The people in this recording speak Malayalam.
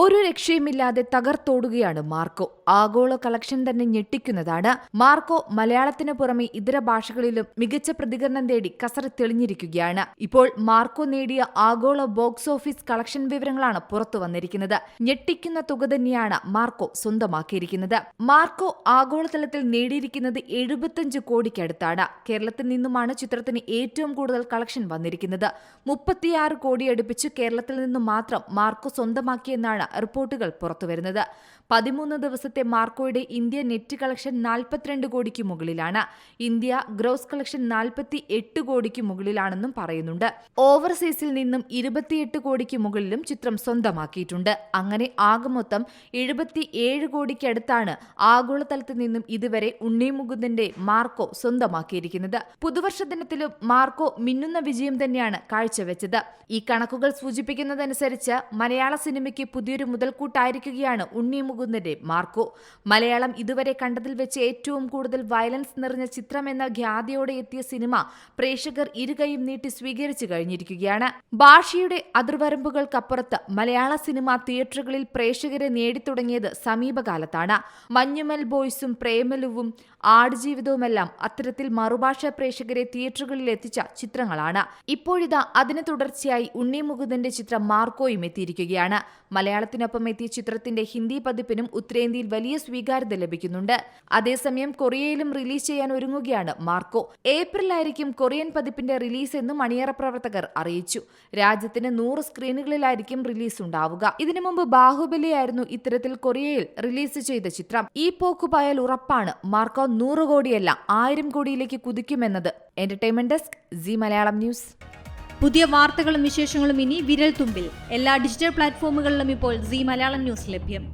ഒരു രക്ഷയുമില്ലാതെ തകർത്തോടുകയാണ് മാർക്കോ. ആഗോള കളക്ഷൻ തന്നെ ഞെട്ടിക്കുന്നതാണ് മാർക്കോ മലയാളത്തിന് പുറമെ ഇതര ഭാഷകളിലും മികച്ച പ്രതികരണം തേടി കസറത്ത് തെളിഞ്ഞിരിക്കുകയാണ് ഇപ്പോൾ മാർക്കോ നേടിയ ആഗോള ബോക്സ് ഓഫീസ് കളക്ഷൻ വിവരങ്ങളാണ് പുറത്തു വന്നിരിക്കുന്നത്. ഞെട്ടിക്കുന്ന തുക തന്നെയാണ് മാർക്കോ സ്വന്തമാക്കിയിരിക്കുന്നത്. മാർക്കോ ആഗോളതലത്തിൽ നേടിയിരിക്കുന്നത് എഴുപത്തിയഞ്ച് കോടിക്കടുത്താണ്. കേരളത്തിൽ നിന്നുമാണ് ചിത്രത്തിന് ഏറ്റവും കൂടുതൽ കളക്ഷൻ വന്നിരിക്കുന്നത്. മുപ്പത്തിയാറ് കോടി അടുപ്പിച്ച് കേരളത്തിൽ നിന്നും മാത്രം മാർക്കോ സ്വന്തമാക്കിയെന്നാണ് റിപ്പോർട്ടുകൾ പുറത്തുവരുന്നത്. പതിമൂന്ന് ദിവസത്തെ മാർക്കോയുടെ ഇന്ത്യ നെറ്റ് കളക്ഷൻ നാൽപ്പത്തിരണ്ട് കോടിക്ക് മുകളിലാണ്. ഇന്ത്യ ഗ്രോസ് കളക്ഷൻ നാൽപ്പത്തി എട്ട് കോടിക്ക് മുകളിലാണെന്നും പറയുന്നുണ്ട്. ഓവർസീസിൽ നിന്നും ഇരുപത്തിയെട്ട് കോടിക്ക് മുകളിലും ചിത്രം സ്വന്തമാക്കിയിട്ടുണ്ട്. അങ്ങനെ ആകെ മൊത്തം എഴുപത്തി ഏഴ് കോടിക്കടുത്താണ് ആഗോളതലത്തിൽ നിന്നും ഇതുവരെ ഉണ്ണി മുകുന്ദന്റെ മാർക്കോ സ്വന്തമാക്കിയിരിക്കുന്നത്. പുതുവർഷ ദിനത്തിലും മാർക്കോ മിന്നുന്ന വിജയം തന്നെയാണ് കാഴ്ചവെച്ചത്. ഈ കണക്കുകൾ സൂചിപ്പിക്കുന്നതനുസരിച്ച് മലയാള സിനിമയ്ക്ക് പുതിയൊരു മുതൽക്കൂട്ടായിരിക്കുകയാണ് ഉണ്ണി മുകുന്ദന്റെ മാർക്കോ. മലയാളം ഇതുവരെ കണ്ടതിൽ വെച്ച് ഏറ്റവും കൂടുതൽ വയലൻസ് നിറഞ്ഞ ചിത്രം എന്ന ഖ്യാതിയോടെ എത്തിയ സിനിമ പ്രേക്ഷകർ ഇരുകൈയും നീട്ടി സ്വീകരിച്ചു കഴിഞ്ഞിരിക്കുകയാണ്. ഭാഷയുടെ അതിർവരമ്പുകൾക്കപ്പുറത്ത് മലയാള സിനിമ തിയേറ്ററുകളിൽ പ്രേക്ഷകരെ നേടിത്തുടങ്ങിയത് സമീപകാലത്താണ്. മഞ്ഞുമൽ ബോയ്സും പ്രേമലുവും ആടുജീവിതവുമെല്ലാം അത്തരത്തിൽ മറുഭാഷാ പ്രേക്ഷകരെ തിയേറ്ററുകളിൽ എത്തിച്ച ചിത്രങ്ങളാണ്. ഇപ്പോഴിതാ അതിന് തുടർച്ചയായി ഉണ്ണി മുകുന്ദന്റെ ചിത്രം മാർക്കോയും എത്തിയിരിക്കുകയാണ്. മലയാളത്തിനൊപ്പം എത്തിയ ചിത്രത്തിന്റെ ഹിന്ദി പതിപ്പിനും ഉത്തരേന്ത്യയിൽ വലിയ സ്വീകാര്യത ലഭിക്കുന്നുണ്ട്. അതേസമയം കൊറിയയിലും റിലീസ് ചെയ്യാൻ ഒരുങ്ങുകയാണ് മാർക്കോ. ഏപ്രിലായിരിക്കും കൊറിയൻ പതിപ്പിന്റെ റിലീസ് എന്ന് മണിയറ പ്രവർത്തകർ അറിയിച്ചു. രാജ്യത്തിന് നൂറ് സ്ക്രീനുകളിലായിരിക്കും റിലീസ് ഉണ്ടാവുക. ഇതിനു മുമ്പ് ബാഹുബലിയായിരുന്നു ഇത്തരത്തിൽ കൊറിയയിൽ റിലീസ് ചെയ്ത ചിത്രം. ഈ പോക്കുപായാൽ ഉറപ്പാണ് മാർക്കോ നൂറ് കോടിയല്ല ആയിരം കോടിയിലേക്ക് കുതിക്കുമെന്നത്. Entertainment desk Zee Malayalam news പുതിയ വാർത്തകളും വിശേഷങ്ങളും ഇനി വിരൽ തുമ്പിൽ എല്ലാ ഡിജിറ്റൽ പ്ലാറ്റ്ഫോമുകളിലും ഇപ്പോൾ സി മലയാളം ന്യൂസ് ലഭ്യം.